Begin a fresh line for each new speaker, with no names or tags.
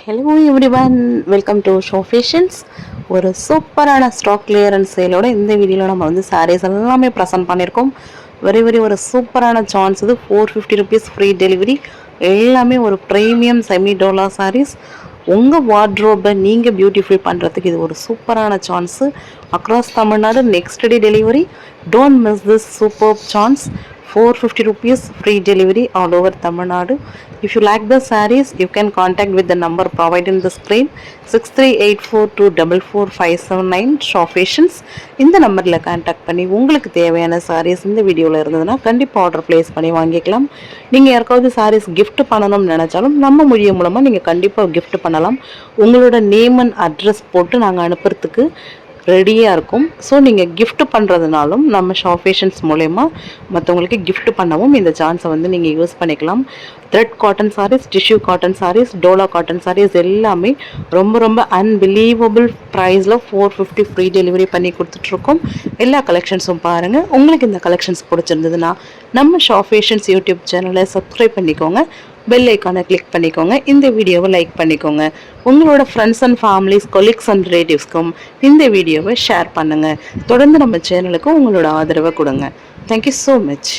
Hello everyone welcome to Sha Fashions ஒரு சூப்பரான stock clearance சேலோட இந்த வீடியோவில் நம்ம வந்து சாரீஸ் எல்லாமே ப்ரெசென்ட் பண்ணியிருக்கோம் வெரி வெரி ஒரு சூப்பரான சான்ஸ் இது. Four fifty rupees free delivery எல்லாமே ஒரு ப்ரீமியம் செமி டோலா சாரீஸ் உங்கள் வார்ட்ரோப்பை நீங்கள் பியூட்டிஃபுல் பண்ணுறதுக்கு இது ஒரு சூப்பரான chance across Tamil Nadu next day delivery don't miss this super chance 450 rupees free delivery all over Tamil Nadu. If you like the sarees, you can contact with the number provided in the screen 6384244579 Sha Fashions இந்த நம்பரில் contact பண்ணி உங்களுக்கு தேவையான சாரீஸ் இந்த வீடியோவில் இருந்ததுன்னா கண்டிப்பாக order place பண்ணி வாங்கிக்கலாம். நீங்கள் யாருக்காவது சாரீஸ் கிஃப்ட் பண்ணணும்னு நினச்சாலும் நம்ம மொழியை மூலமாக நீங்கள் கண்டிப்பாக கிஃப்ட் பண்ணலாம். உங்களோட நேம் அண்ட் அட்ரஸ் போட்டு நாங்கள் அனுப்புறதுக்கு ரெடியாக இருக்கும். ஸோ நீங்கள் கிஃப்ட் பண்ணுறதுனாலும் நம்ம ஷாஃபேஷன்ஸ் மூலயமா மற்றவங்களுக்கு கிஃப்ட் பண்ணவும் இந்த சான்ஸை வந்து நீங்கள் யூஸ் பண்ணிக்கலாம். Thread cotton sarees tissue cotton sarees dola cotton sarees எல்லாமே ரொம்ப ரொம்ப அன்பிலீவபிள் ப்ரைஸில் ஃபோர் ஃபிஃப்டி ஃப்ரீ டெலிவரி பண்ணி கொடுத்துட்ருக்கோம். எல்லா கலெக்ஷன்ஸும் பாருங்கள் உங்களுக்கு இந்த கலெக்ஷன்ஸ் பிடிச்சிருந்ததுன்னா நம்ம ஷாஃபேஷன்ஸ் யூடியூப் சேனலை சப்ஸ்கிரைப் பண்ணிக்கோங்க. பெல் ஐக்கானை கிளிக் பண்ணிக்கோங்க. இந்த வீடியோவை லைக் பண்ணிக்கோங்க. உங்களோட friends and families colleagues and ரிலேட்டிவ்ஸ்க்கும் இந்த வீடியோவை ஷேர் பண்ணுங்கள் தொடர்ந்து நம்ம சேனலுக்கு உங்களோட ஆதரவை கொடுங்க. Thank you so much